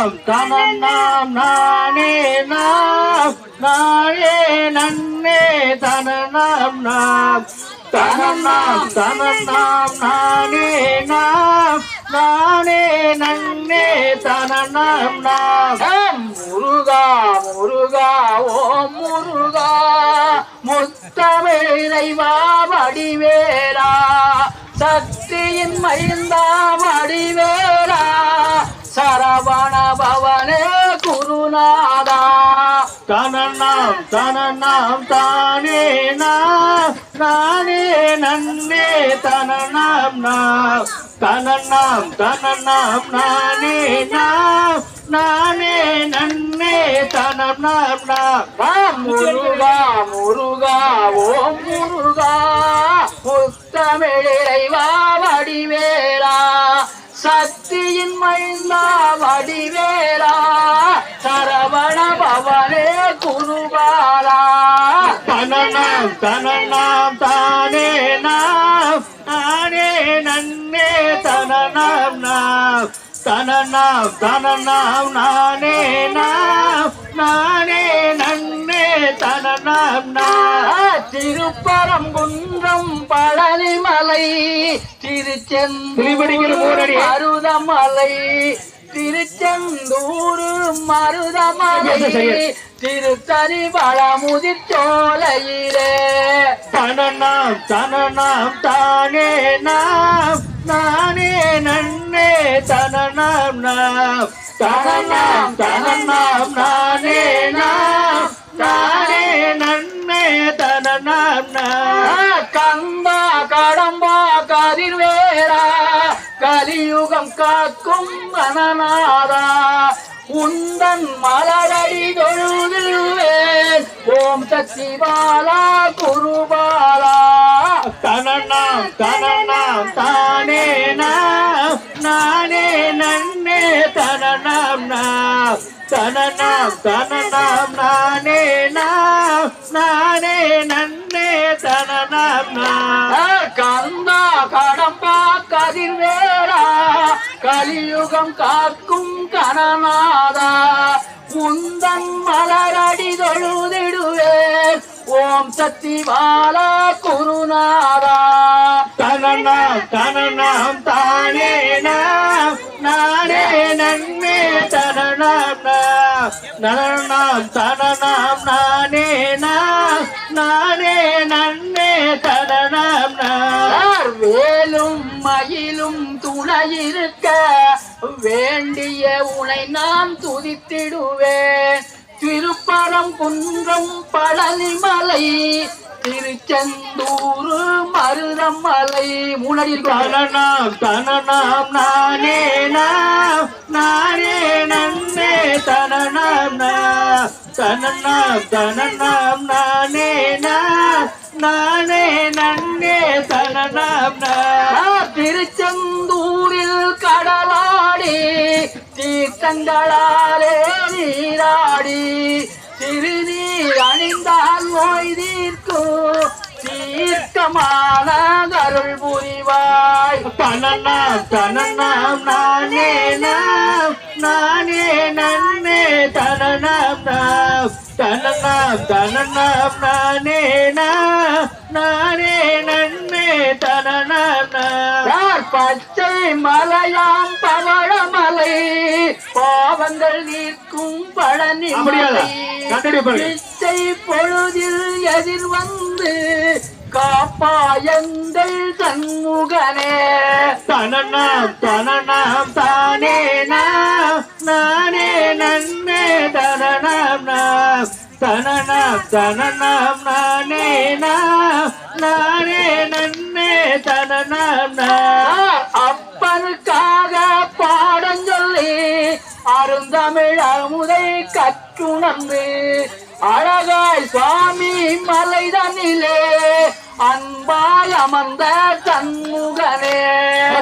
நாம் தனநாம் தனநாம் நானே நாம் நானே நன்னே தன நாம் நாம் தனம் நாம் தனநாம் தனநாம் நானே நாம் நானே நன்னே தன நாம் நாம் முருகா முருகா ஓ முருகா முத்தமிழைவா வடிவேலா சக்தியின் மைந்தா வடிவேலா சரவண பவனே குருநாதா. தனநாம் தனநாம் தானே நாம் நானே நன்னே தனநாம் நாம் தனநாம் தனநாம் நானே நாம் நானே நன்னே தனம் நாம் முருகா முருகா ஓம் முருகா. முத்தமிழைவா வடிவேலா சக்தியின் மைந்தா வடிவேலா சரவண பவனே குருபாலா. தனநாம் தனநாம் தானே நாம் நானே நன்னே தனநாம் நாம். தனநாம் தனநாம் நானே நாம் நானே நன்னே தனநாம் திருப்பரங்குன்றம் பழனிமலை திருச்செந்தூர் மருதமலை திருச்செந்தூர் மருதமலை திருத்தறி வளமுதிர் சோலையிலே. தனநாம் தனநாம் தானே நாம் நானே நன்னே தனநாம் நாம். தனநாம் தனநாம் நானே நாம். தானே நன்மை தன கம்பா கடம்பா கதிர்வேரா கலியுகம் காக்கும் மனநாதா. உந்தன் மலரடி தொழுதுவேன். ஓம் சக்தி பாலா குருபாலா. தனநாம் தனநாம் தான் நாம் தனநாம் தனநாம் நானே நாம் நானே நன்னே தனநாம் நாம் கந்தா கடம்பா கதிர்வேரா கலியுகம் காக்கும் கணநாதா உந்தன் மலரடி தொழுதிடுவேன் ஓம் சக்தி பாலா குருநாதா. தனநாம் தனநாம் தானே நாம் நானே நன்னே தனநாம் நாம். நனநாம் நானே நாம். நானே நன்னே தனநாம் வேலும் மயிலும் துணையிருக்க வேண்டிய உனை நான் துதித்திடுவேன். திருப்பரம் குன்றம் பழனிமலை திருச்செந்தூர் மருதமலை முன்னாடி தனநாம் தனநாம் நானே நாம் நானே நன்னே தனநாம் நாம் தனநாம் தனநாம் நானே நாம் நானே நன்னே தனநாம் நாம் திருச்செந்தூரில் கடலாடி தீர்த்தங்களாலே நீராடி திருநீர் அணிந்தால் நோய் தீர்க்கும். தனநாம் தனநாம் நானே நாம் நானே நன்னே தனநாம் நாம் தனநாம் தனநாம் நானே நாம் நானே நன்னே தனநாம் நாம் பச்சை மலையாம் பவழமலை பாவங்கள் நீர்க்கும் பழனி. பிச்சை பொழுதில் எதிர் வந்து காப்பாயங்கள் சண்முகனே. தனநாம் தனநாம் தானே நானே நன்னே தனநாம் நாம் தனநாம் தனநாம் நானே நாம் நானே நன்னே தனநாம் நாம் அப்பனுக்காக பாடம் சொல்லி அருந்தமிழ் அமுதை கற்றுணர்ந்து அழகாய் சுவாமி மலைதனிலே அன்பாய் அமர்ந்த தன்முகனே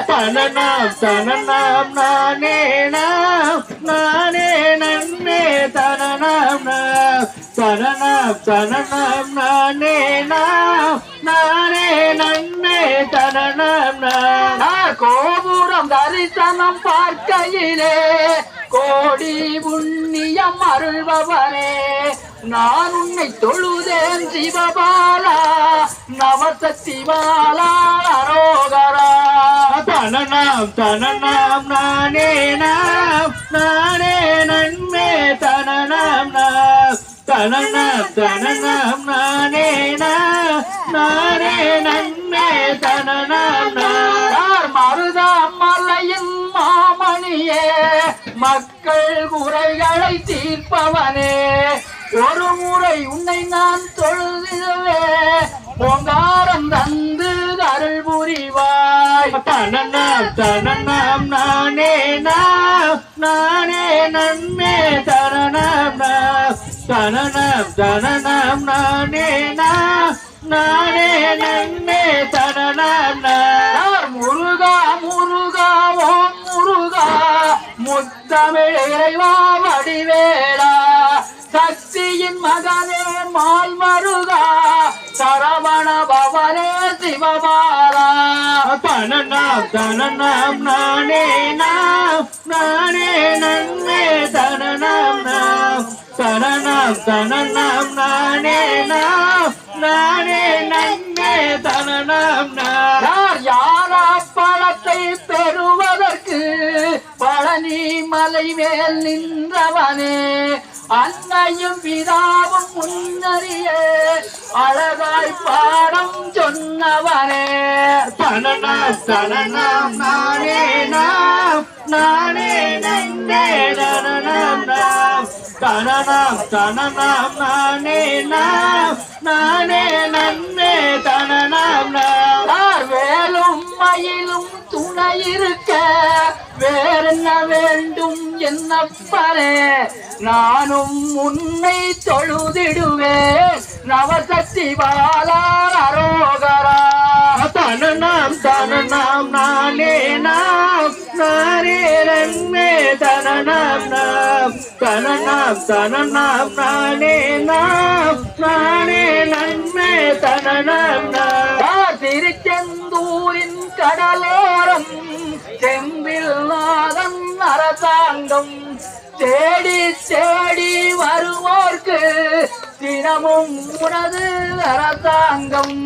தனநாம் தனநாம் நானே நாம் நானே நன்னே தனநாம் நாம். தனநாம் தனநாம் நானே நாம் நானே நன்னே தனநாம் நாம். கோபுரம் தர தரிசனம் பார்க்கையிலே கோடி புண்ணியம் அருள்பவனே. நான் உன்னை தொழுதேன் சிவபாலா நவசக்தி பாலா அரோகரா. தனநாம் தனநாம் நானே நாம் நானே நன்மே தனநாம் நாம். தனநாம் தனநாம் நானே நாம் நானே நன்மே தனநாம் நாம். யார் மருதாம் மலையின் மாமணியே மக்கள் குறைகளை தீர்ப்பவனே. ஒரு முறை உன்னை நான் தொழுதிடுவே பொங்காரம் தந்து அருள் புரிவாய். தனநாம் தனநாம் நானே நானே நன்மே தரணம் நாம் தனநாம் நானே நானே நன்மே தரணம் முருகா முருகா ஓம் முருகா முத்தமிழ் இறைவா வடிவேலா. சக்தியின் மகனே மால் மருகா சரவண பவனே சிவபாலா. தனநாம் தனநாம் நானே நாம் நானே நன்மே தனநாம் நாம். தனநாம் தனநாம் நானே நாம் நானே நன்மே தனநாம் நாம். யார் யாரா பழத்தை பெறுவதற்கு பழனி மலை மேல் நின்றவனே அன்னையும் பிதாவும் முன்னறிய அழகாய் பாடம் சொன்னவனே. தனநாம் தனநாம் நானே நாம் நானே நன்னே தனநாம் நாம் தனநாம் தனநாம் நானே நாம் நானே நன்னே தனநாம் நாம் வேலும் மயிலும் துணை இருக்க வேறென்ன வேண்டும் என்னப்பனே நானும் உன்னை தொழுதிடுவேன். நவசக்தி பாலார் அரோகரா. தன நாம் தன நாம் நானே நாம். நானே ரன்னே தன நாம். நாம் தன நாம் தன நாம் நானே நாம். நானே நன்மே தன நாம் நாதன் அரசாங்கம் தேடி தேடி வருவோர்க்கு தினமும் உனது அரசாங்கம்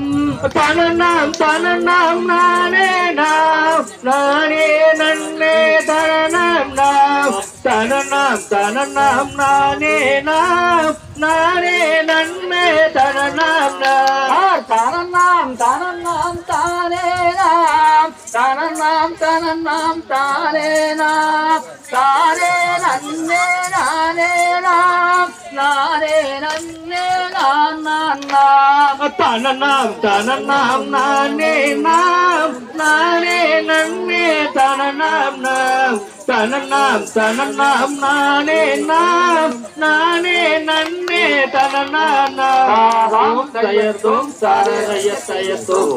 தனநாம் தனநாம் நானே நாம். நானே நன்னே தனநாம் நாம். தனநாம் தனநாம் நானே நாம். நானே நன்மே தனநாம் நாம். தனநாம் தனநாம் தானே நாம். தன தனநாம் தனநாம் தானே நாம் தானே நன்னே நானே நாம் நானே நன்னே நான் நான் நாம். தனநாம் தனநாம் நானே நாம் நானே நன்னே தனநாம் நாம் தனநாம் தனநாம் நானே நாம் நானே நன்னே தனநாம் நாம் தாம் தயத்தும் தயத்தும்